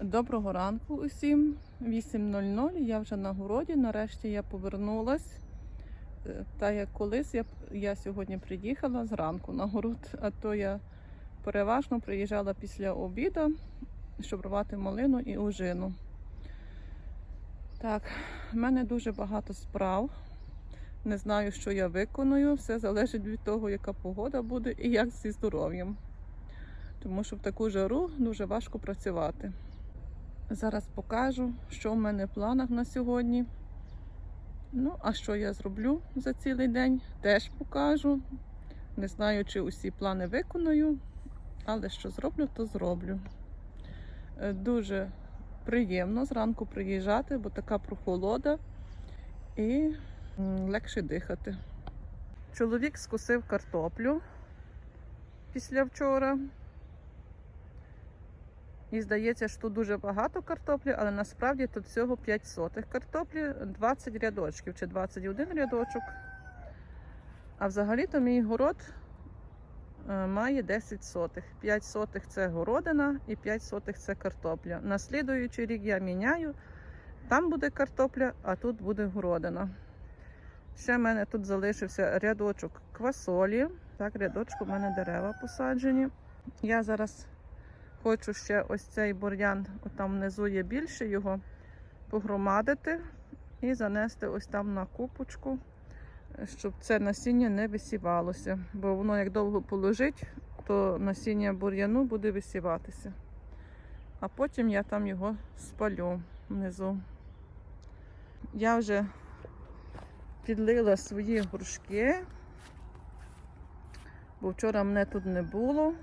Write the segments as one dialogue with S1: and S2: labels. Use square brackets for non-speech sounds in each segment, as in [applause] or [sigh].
S1: Доброго ранку усім. 8.00. Я вже на городі. Нарешті я повернулась. Е, Та як колись я, я сьогодні приїхала зранку на город, а то я переважно приїжджала після обіду, щоб рвати малину і ожину. Так, в мене дуже багато справ. Не знаю, що я виконую. Все залежить від того, яка погода буде і як зі здоров'ям. Тому що в таку жару дуже важко працювати. Зараз покажу, що в мене в планах на сьогодні. Ну, а що я зроблю за цілий день, теж покажу. Не знаю, чи усі плани виконую, але що зроблю, то зроблю. Е, Дуже приємно зранку приїжджати, бо така прохолода і легше дихати. Чоловік скусив картоплю після вчора. І здається, що тут дуже багато картоплі, але насправді тут всього 5 сотих картоплі, 20 рядочків чи 21 рядочок. А взагалі-то мій город е, має 10 сотих. 5 сотих це городина і 5 сотих це картопля. На слідуючий рік я міняю. Там буде картопля, а тут буде городина. Ще в мене тут залишився рядочок квасолі. Так, рядочку в мене дерева посаджені. Я зараз Хочу ще ось цей бур'ян, там внизу є більше його, погромадити і занести ось там на купочку, щоб це насіння не висівалося. Бо воно як довго положить, то насіння бур'яну буде висіватися. А потім я там його спалю внизу. Я вже підлила свої горшки, бо вчора мене тут не було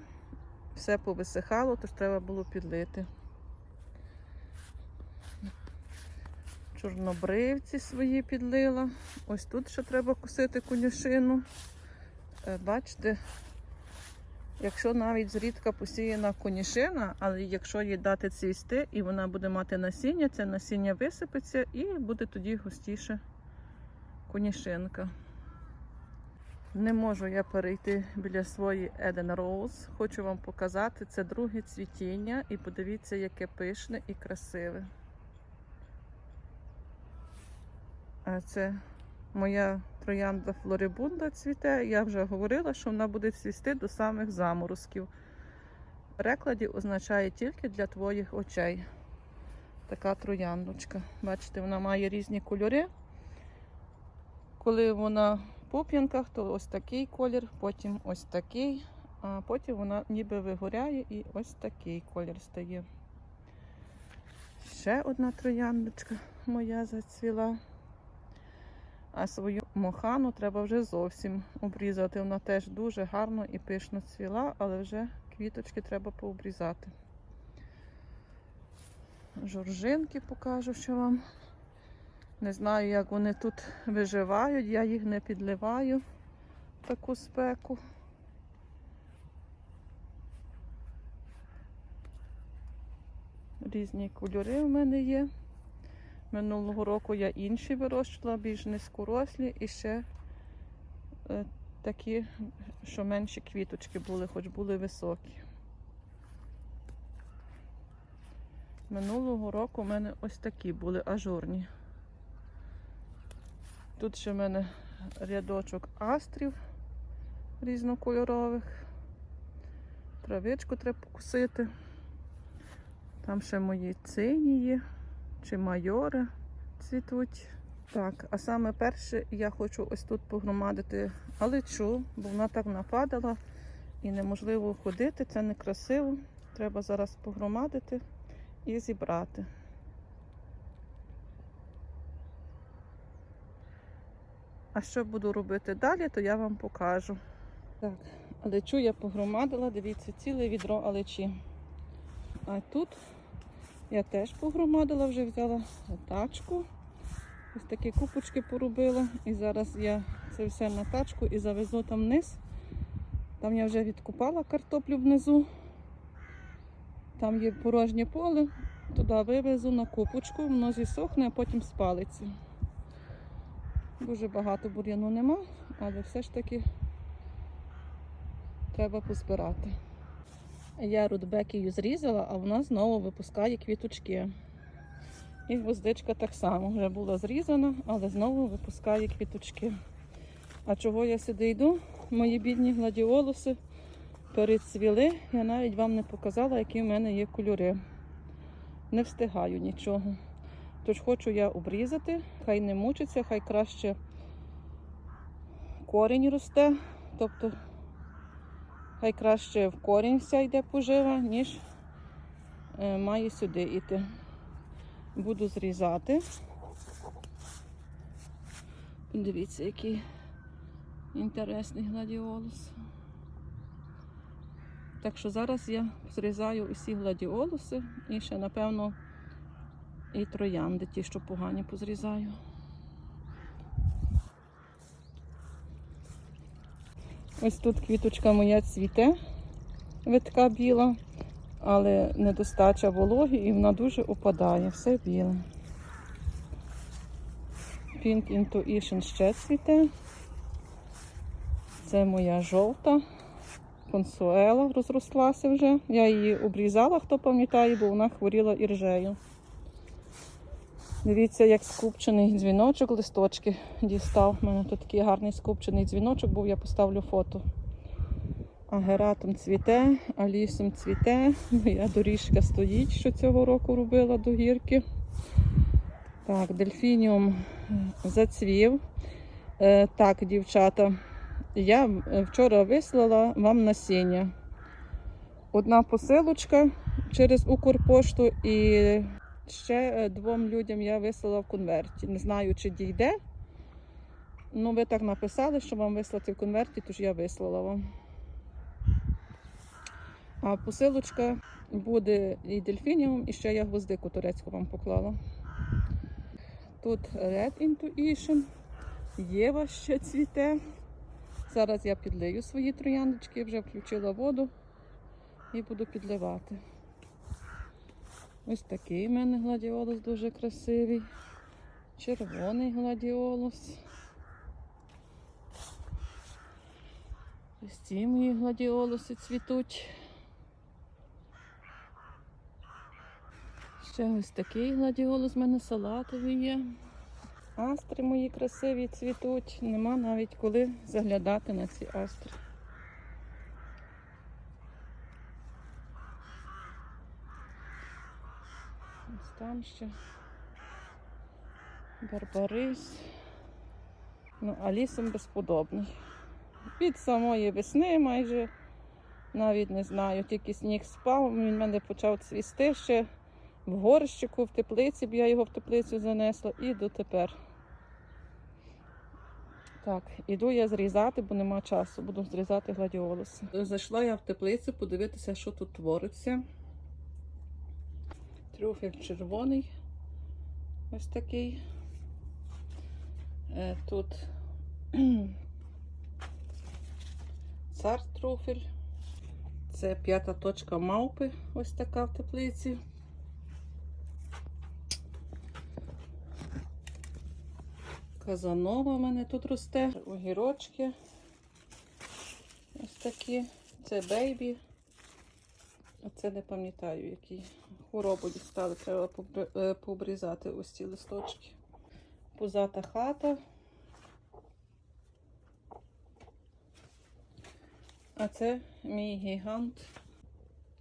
S1: все повисихало, тож треба було підлити. Чорнобривці свої підлила. Ось тут ще треба косити конюшину. Е, Бачите, якщо навіть зрідка посіяна конюшина, але якщо їй дати цвісти і вона буде мати насіння, це насіння висипеться і буде тоді густіше конюшинка. Не можу я перейти біля своєї Eden Rose. Хочу вам показати це друге цвітіння і подивіться, яке пишне і красиве. А Це моя троянда Флорибунда цвіте. Я вже говорила, що вона буде цвісти до самих заморозків. Перекладі означає тільки для твоїх очей. Така трояндочка. Бачите, вона має різні кольори. Коли вона пуп'янках, то ось такий колір, потім ось такий, а потім вона ніби вигоряє і ось такий колір стає. Ще одна трояндочка моя зацвіла. А свою мохану треба вже зовсім обрізати. Вона теж дуже гарно і пишно цвіла, але вже квіточки треба пообрізати. Жоржинки покажу, що вам. Не знаю, як вони тут виживають, я їх не підливаю в таку спеку. Різні кольори в мене є. Минулого року я інші вирощувала, більш низькорослі і ще е, такі, що менші квіточки були, хоч були високі. Минулого року в мене ось такі були ажурні. Тут ще в мене рядочок астрів різнокольорових. Травичку треба покусити. Там ще мої цинії чи майори цвітуть. Так, а саме перше я хочу ось тут погромадити алечу, бо вона так нападала і неможливо ходити, це некрасиво. Треба зараз погромадити і зібрати. А що буду робити далі, то я вам покажу. Так, алечу я погромадила, дивіться, ціле відро алечі. А тут я теж погромадила, вже взяла тачку. Ось такі купочки поробила. І зараз я це все на тачку і завезу там вниз. Там я вже відкупала картоплю внизу. Там є порожнє поле, туди вивезу на купочку, воно зісохне, а потім спалиться. Дуже багато бур'яну нема, але все ж таки треба позбирати. Я рудбекію зрізала, а вона знову випускає квіточки. І гвоздичка так само вже була зрізана, але знову випускає квіточки. А чого я сюди йду? Мої бідні гладіолуси перецвіли. Я навіть вам не показала, які в мене є кольори. Не встигаю нічого. Тож хочу я обрізати, хай не мучиться, хай краще корінь росте. Тобто хай краще в корінь вся йде пожива, ніж е, має сюди йти. Буду зрізати. Дивіться, який інтересний гладіолус. Так що зараз я зрізаю усі гладіолуси і ще, напевно, і троянди, ті, що погані позрізаю. Ось тут квіточка моя цвіте, витка біла, але недостача вологи і вона дуже опадає, все біле. Pink Intuition ще цвіте. Це моя жовта. Консуела розрослася вже. Я її обрізала, хто пам'ятає, бо вона хворіла іржею. Дивіться, як скупчений дзвіночок, листочки дістав. У мене тут такий гарний скупчений дзвіночок був, я поставлю фото. Агератом цвіте, алісом цвіте. Моя доріжка стоїть, що цього року робила до гірки. Так, дельфініум зацвів. Е, так, дівчата, я вчора вислала вам насіння. Одна посилочка через Укрпошту і ще е, двом людям я вислала в конверті. Не знаю, чи дійде. Ну, ви так написали, що вам вислати в конверті, тож я вислала вам. А посилочка буде і дельфініум, і ще я гвоздику турецьку вам поклала. Тут Red Intuition, Єва ще цвіте. Зараз я підлию свої трояндочки, вже включила воду і буду підливати. Ось такий в мене гладіолус дуже красивий. Червоний гладіолус. Ось ці мої гладіолуси цвітуть. Ще ось такий гладіолус в мене салатовий є. Астри мої красиві цвітуть. Нема навіть коли заглядати на ці астри. Ось там ще барбарис. Ну, а лісом безподобний. Від самої весни майже навіть не знаю, тільки сніг спав, він в мене почав цвісти ще в горщику, в теплиці, б я його в теплицю занесла і дотепер. Так, іду я зрізати, бо нема часу. Буду зрізати гладіолуси. Зайшла я в теплицю подивитися, що тут твориться. Трюфель червоний. Ось такий. Е, Тут [clears throat] цар труфель. Це п'ята точка мавпи, ось така в теплиці. Казанова в мене тут росте. Огірочки. Ось такі. Це бейбі. Оце не пам'ятаю, які хворобу дістали. Треба е, пообрізати ось ці листочки. Пузата хата. А це мій гігант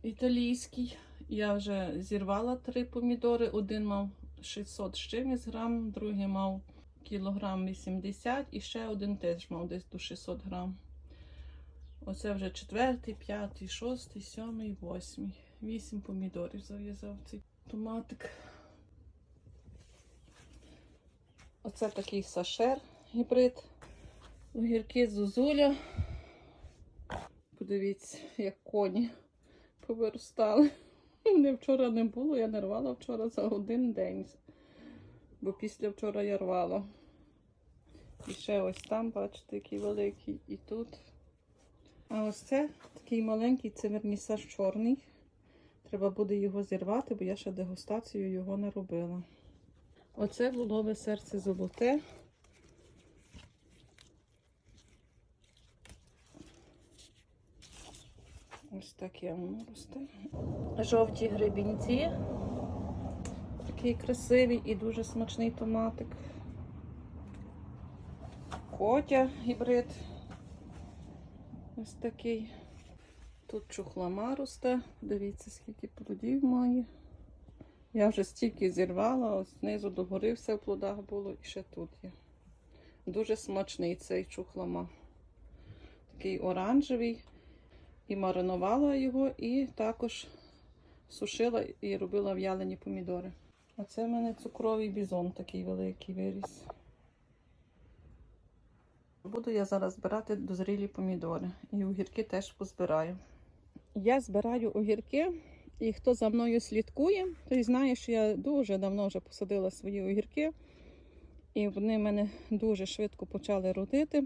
S1: італійський. Я вже зірвала три помідори. Один мав 600 з чимось грам, другий мав кілограм 80 і ще один теж мав десь до 600 грам. Оце вже четвертий, п'ятий, шостий, сьомий, восьмий. Вісім помідорів зав'язав цей томатик. Оце такий сашер гібрид. Огірки зозуля. Подивіться, як коні повиростали. [laughs] Мене вчора не було, я не рвала вчора за один день. Бо після вчора я рвала. І ще ось там, бачите, який великий, і тут. А ось це такий маленький, це вернісаж чорний. Треба буде його зірвати, бо я ще дегустацію його не робила. Оце було серце золоте. Ось таке воно росте. Жовті гребінці. Такий красивий і дуже смачний томатик. Котя гібрид. Ось такий. Тут чухлама росте. Дивіться, скільки плодів має. Я вже стільки зірвала, ось знизу догори все в плодах було і ще тут є. Дуже смачний цей чухлама. Такий оранжевий. І маринувала його, і також сушила і робила в'ялені помідори. А це в мене цукровий бізон такий великий виріс. Буду я зараз збирати дозрілі помідори. І огірки теж позбираю. Я збираю огірки, і хто за мною слідкує, той знає, що я дуже давно вже посадила свої огірки. І вони мене дуже швидко почали родити.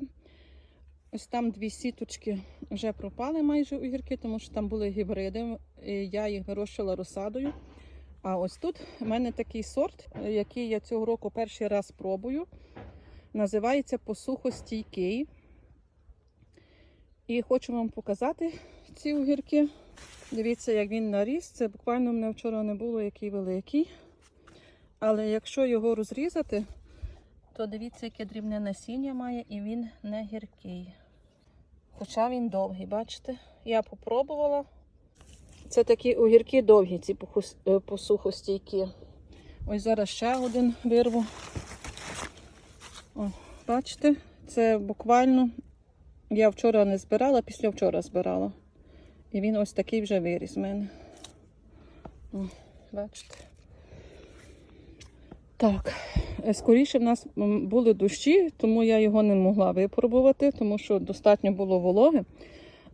S1: Ось там дві сіточки вже пропали майже огірки, тому що там були гібриди. і Я їх вирощувала розсадою. А ось тут в мене такий сорт, який я цього року перший раз пробую. Називається посухостійкий. І хочу вам показати ці огірки. Дивіться, як він наріс. Це буквально в мене вчора не було який великий. Але якщо його розрізати, то дивіться, яке дрібне насіння має, і він не гіркий. Хоча він довгий, бачите? Я попробувала. Це такі огірки довгі, ці е, посухостійкі. Ось зараз ще один вирву. О, бачите, це буквально я вчора не збирала, після вчора збирала. І він ось такий вже виріс в мене. О, бачите. Так, е, скоріше в нас були дощі, тому я його не могла випробувати, тому що достатньо було вологи.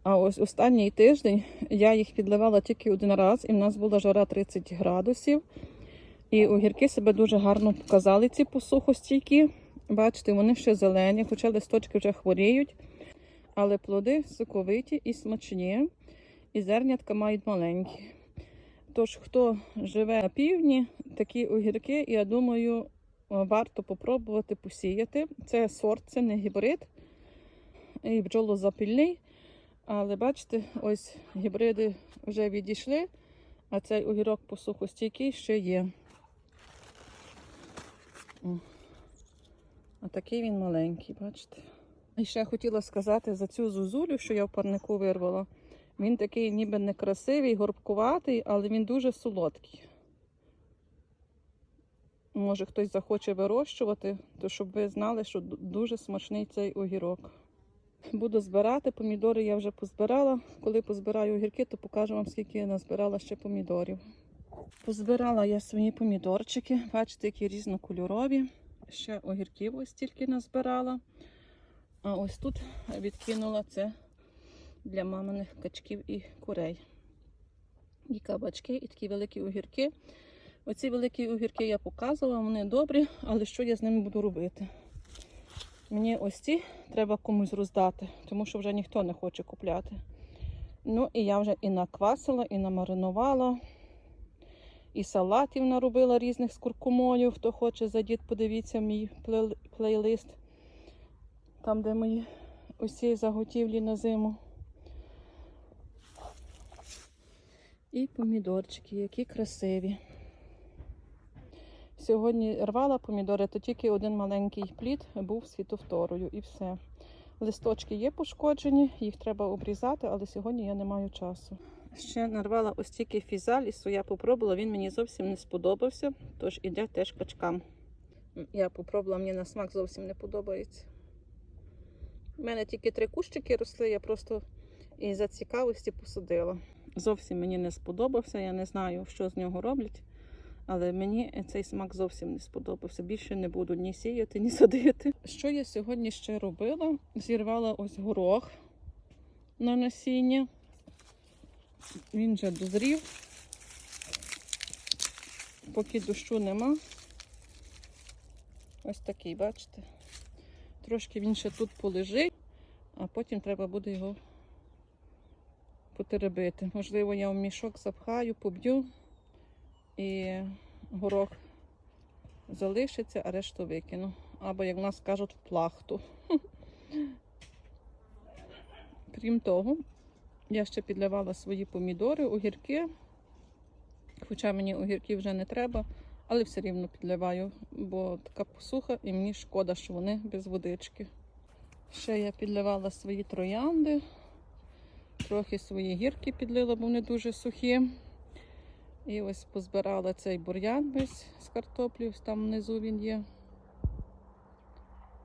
S1: А ось останній тиждень я їх підливала тільки один раз, і в нас була жара 30 градусів. І огірки себе дуже гарно показали, ці посухостійкі. Бачите, вони ще зелені, хоча листочки вже хворіють. Але плоди соковиті і смачні, і зернятка мають маленькі. Тож, хто живе на півдні, такі огірки, я думаю, варто попробувати посіяти. Це сорт, це не гібрид і бджолозапільний. Але бачите, ось гібриди вже відійшли, а цей огірок посухостійкий ще є. О. А такий він маленький, бачите. І ще хотіла сказати за цю зозулю, що я в парнику вирвала. Він такий ніби некрасивий, горбкуватий, але він дуже солодкий. Може хтось захоче вирощувати, то щоб ви знали, що дуже смачний цей огірок. Буду збирати помідори, я вже позбирала. Коли позбираю огірки, то покажу вам, скільки я назбирала ще помідорів. Позбирала я свої помідорчики, бачите, які різнокольорові. Ще огірків ось тільки назбирала. А ось тут відкинула це для маминих качків і курей. І кабачки, і такі великі огірки. Оці великі огірки я показувала, вони добрі, але що я з ними буду робити? Мені ось ці треба комусь роздати, тому що вже ніхто не хоче купляти. Ну і я вже і наквасила, і намаринувала, і салатів наробила різних з куркумою. Хто хоче, зайдіть, подивіться мій плей- плейлист, там, де мої усі заготівлі на зиму. І помідорчики, які красиві. Сьогодні рвала помідори, то тільки один маленький плід був з фітофторою і все. Листочки є пошкоджені, їх треба обрізати, але сьогодні я не маю часу. Ще нарвала ось тільки фізалісу, я попробувала, він мені зовсім не сподобався, тож іде теж качкам. Я попробувала, мені на смак зовсім не подобається. У мене тільки три кущики росли, я просто із за цікавості посадила. Зовсім мені не сподобався, я не знаю, що з нього роблять. Але мені цей смак зовсім не сподобався. Більше не буду ні сіяти, ні садити. Що я сьогодні ще робила? Зірвала ось горох на насіння. Він вже дозрів. Поки дощу нема. Ось такий, бачите? Трошки він ще тут полежить, а потім треба буде його потеребити. Можливо, я в мішок запхаю, поб'ю і горох залишиться, а решту викину. Або, як в нас кажуть, в плахту. [laughs] Крім того, Я ще підливала свої помідори, огірки. Хоча мені огірків вже не треба, але все рівно підливаю, бо така посуха і мені шкода, що вони без водички. Ще я підливала свої троянди, трохи свої гірки підлила, бо вони дуже сухі. І ось позбирала цей бур'ян весь з картоплі, ось там внизу він є.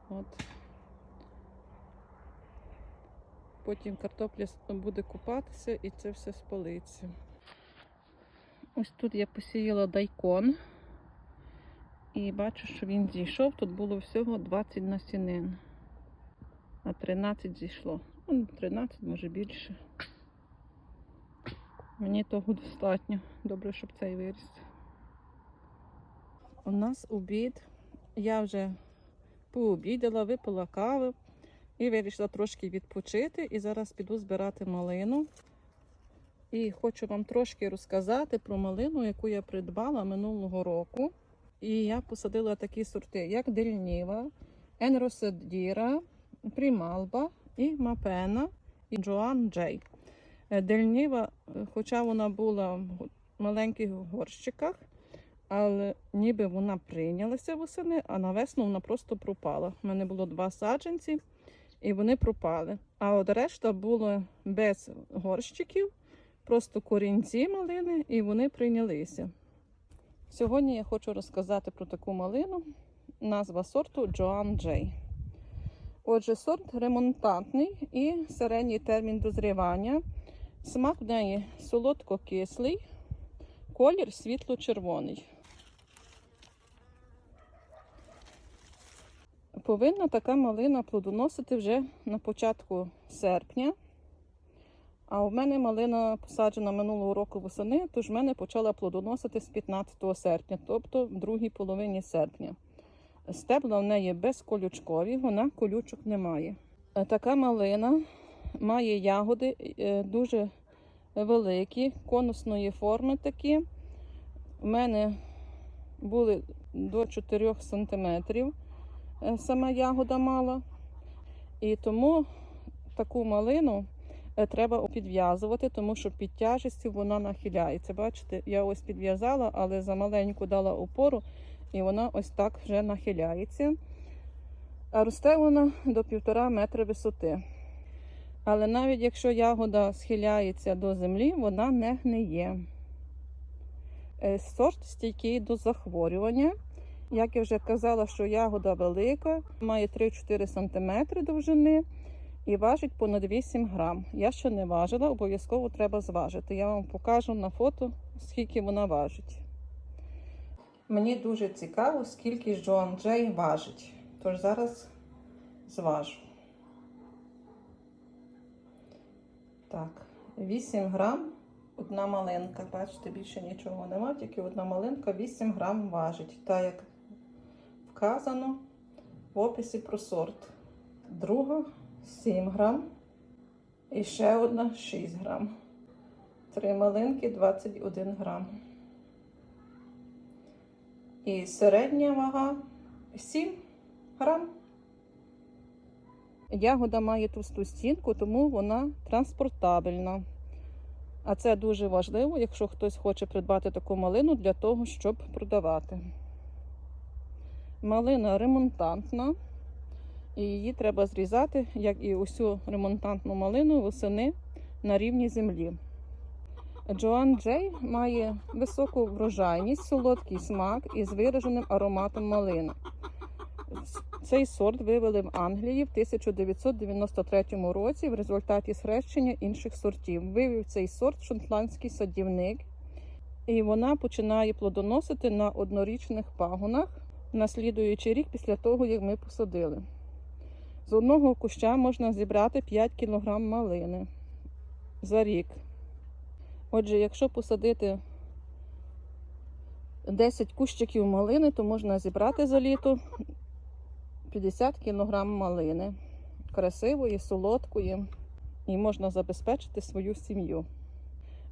S1: От. Потім картопля буде купатися і це все спалиться. Ось тут я посіяла дайкон. І бачу, що він зійшов. Тут було всього 20 насінин. А 13 зійшло. Ну, 13, може більше. Мені того достатньо. Добре, щоб цей виріс. У нас обід. Я вже пообідала, випила кави і вирішила трошки відпочити. І зараз піду збирати малину. І хочу вам трошки розказати про малину, яку я придбала минулого року. І я посадила такі сорти, як Дельніва, Енросадіра, Прималба і Мапена і Джоан Джей. Е, Дельніва, е, хоча вона була в маленьких горщиках, але ніби вона прийнялася восени, а на весну вона просто пропала. У мене було два саджанці, і вони пропали. А от решта було без горщиків, просто корінці малини, і вони прийнялися. Сьогодні я хочу розказати про таку малину. Назва сорту Joan J. Отже, сорт ремонтантний і середній термін дозрівання. Смак в неї солодко-кислий, колір світло-червоний. Повинна така малина плодоносити вже на початку серпня. А в мене малина посаджена минулого року восени, тож в мене почала плодоносити з 15 серпня, тобто в другій половині серпня. Стебла в неї безколючкові, вона колючок не має. Е, Така малина має ягоди е, дуже великі, конусної форми такі. У мене були до 4 см сама ягода мала. І тому таку малину е, треба підв'язувати, тому що під тяжестю вона нахиляється. Бачите, я ось підв'язала, але замаленьку дала опору, і вона ось так вже нахиляється. А росте вона до півтора метра висоти. Але навіть якщо ягода схиляється до землі, вона не гниє. Е, Сорт стійкий до захворювання. Як я вже казала, що ягода велика, має 3-4 см довжини і важить понад 8 грам. Я ще не важила, обов'язково треба зважити. Я вам покажу на фото, скільки вона важить. Мені дуже цікаво, скільки Джоан Джей важить. Тож зараз зважу. Так, 8 грам, одна малинка. Бачите, більше нічого нема, тільки одна малинка 8 грам важить. Так як вказано в описі про сорт. Друга 7 грам. І ще одна 6 грам. Три малинки 21 грам. І середня вага 7 грам. Ягода має товсту стінку, тому вона транспортабельна. А це дуже важливо, якщо хтось хоче придбати таку малину для того, щоб продавати. Малина ремонтантна, і її треба зрізати, як і усю ремонтантну малину восени на рівні землі. Джоан Джей має високу врожайність, солодкий смак із вираженим ароматом малини. Цей сорт вивели в Англії в 1993 році в результаті схрещення інших сортів. Вивів цей сорт шотландський садівник, і вона починає плодоносити на однорічних пагонах на слідуючий рік після того, як ми посадили. З одного куща можна зібрати 5 кг малини за рік. Отже, якщо посадити 10 кущиків малини, то можна зібрати за літо 50 кг малини. Красивої, солодкої, і можна забезпечити свою сім'ю.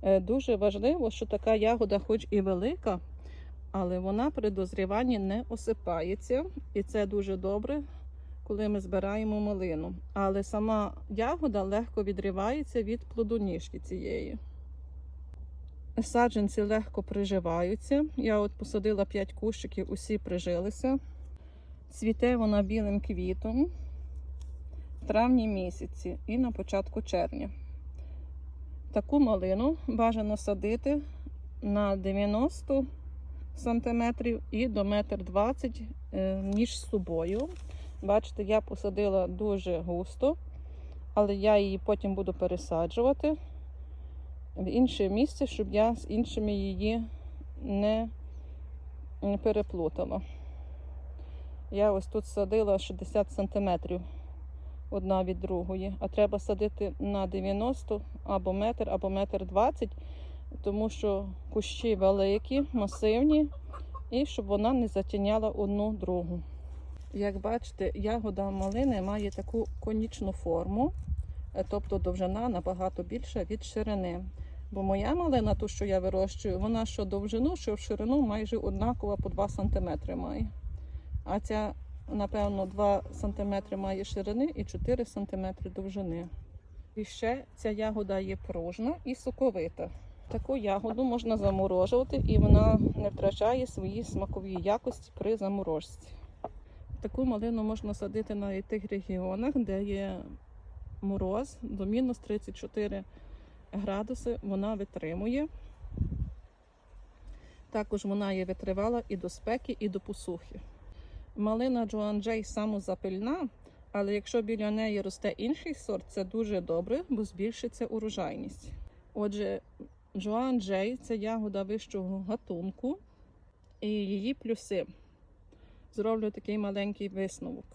S1: Е, Дуже важливо, що така ягода, хоч і велика, але вона при дозріванні не осипається. І це дуже добре, коли ми збираємо малину. Але сама ягода легко відривається від плодоніжки цієї. Саджанці легко приживаються. Я от посадила 5 кущиків, усі прижилися. Цвіте вона білим квітом в травні місяці і на початку червня. Таку малину бажано садити на 90 см і до 1,20 м між собою. Бачите, я посадила дуже густо, але я її потім буду пересаджувати в інше місце, щоб я з іншими її не переплутала. Я ось тут садила 60 см одна від другої, а треба садити на 90 або метр, або метр 20, тому що кущі великі, масивні, і щоб вона не затіняла одну другу. Як бачите, ягода малини має таку конічну форму, е, тобто довжина набагато більша від ширини. Бо моя малина, ту, що я вирощую, вона що довжину, що в ширину майже однакова по 2 см має. А ця, напевно, 2 см має ширини і 4 см довжини. І ще ця ягода є пружна і соковита. Таку ягоду можна заморожувати і вона не втрачає свої смакові якості при заморозці. Таку малину можна садити на тих регіонах, де є мороз до мінус 34 градуси. Вона витримує. Також вона є витривала і до спеки, і до посухи. Малина Джоан Джей самозапильна, але якщо біля неї росте інший сорт, це дуже добре, бо збільшиться урожайність. Отже, Джоан Джей це ягода вищого гатунку і її плюси. Зроблю такий маленький висновок.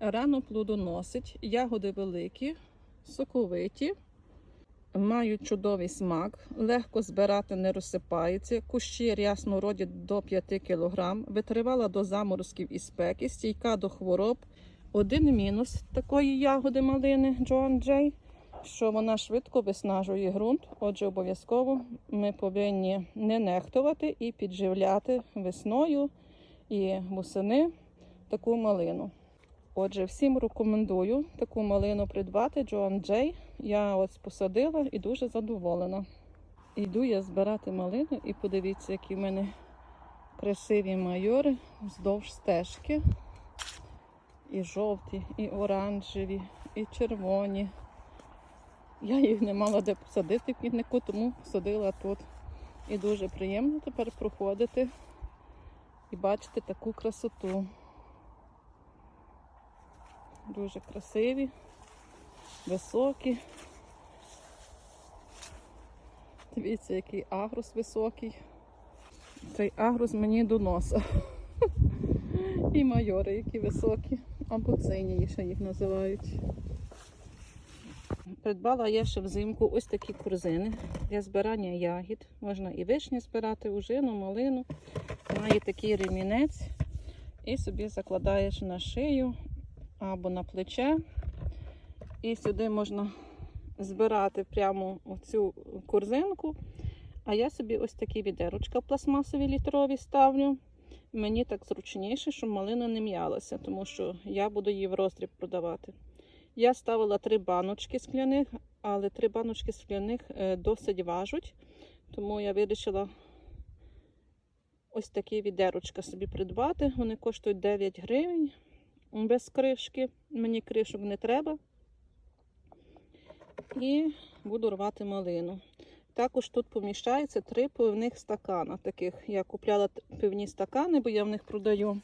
S1: Рано плодоносить, ягоди великі, соковиті, мають чудовий смак, легко збирати, не розсипаються, кущі рясно родять до 5 кг, витривала до заморозків і спеки, стійка до хвороб. Один мінус такої ягоди малини Джоан Джей, що вона швидко виснажує ґрунт. Отже, обов'язково ми повинні не нехтувати і підживляти весною і восени таку малину. Отже, всім рекомендую таку малину придбати Джоан Джей. Я ось посадила і дуже задоволена. Йду я збирати малину і подивіться, які в мене красиві майори вздовж стежки. І жовті, і оранжеві, і червоні. Я їх не мала де посадити в квітнику, тому садила тут. І дуже приємно тепер проходити і бачити таку красоту. Дуже красиві, високі. Дивіться, який агрус високий. Цей агрус мені до носа. [laughs] І майори, які високі, або цині ще їх називають. Придбала я ще взимку ось такі корзини для збирання ягід. Можна і вишні збирати, ужину, малину. Має такий ремінець і собі закладаєш на шию або на плече. І сюди можна збирати прямо цю корзинку. А я собі ось такі відерочка пластмасові літрові ставлю. Мені так зручніше, щоб малина не м'ялася, тому що я буду її в роздріб продавати. Я ставила три баночки скляних, але три баночки скляних е, досить важуть, тому я вирішила ось такі відерочка собі придбати. Вони коштують 9 гривень без кришки. Мені кришок не треба. І буду рвати малину. Також тут поміщається три пивних стакана. Таких я купляла пивні стакани, бо я в них продаю.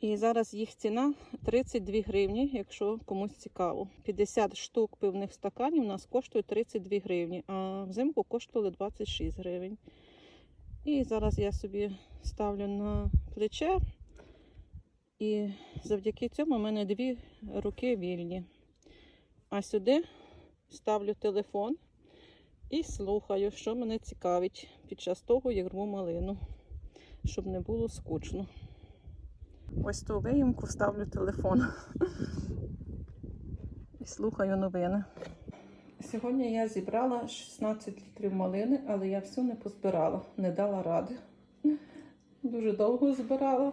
S1: І зараз їх ціна 32 гривні, якщо комусь цікаво. 50 штук пивних стаканів у нас коштує 32 гривні, а взимку коштували 26 гривень. І зараз я собі ставлю на плече. І завдяки цьому в мене дві руки вільні. А сюди ставлю телефон і слухаю, що мене цікавить під час того, як рву малину, щоб не було скучно. Ось ту виїмку ставлю телефон і слухаю новини. Сьогодні я зібрала 16 літрів малини, але я всю не позбирала, не дала ради. Дуже довго збирала.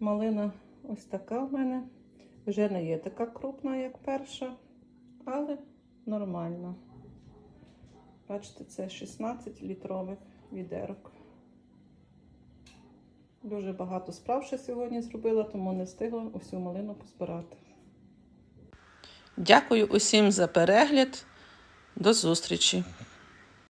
S1: Малина ось така в мене. Вже не є така крупна, як перша, але нормально. Бачите, це 16 літрових відерок. Дуже багато справ ще сьогодні зробила, тому не встигла усю малину позбирати. Дякую усім за перегляд. До зустрічі!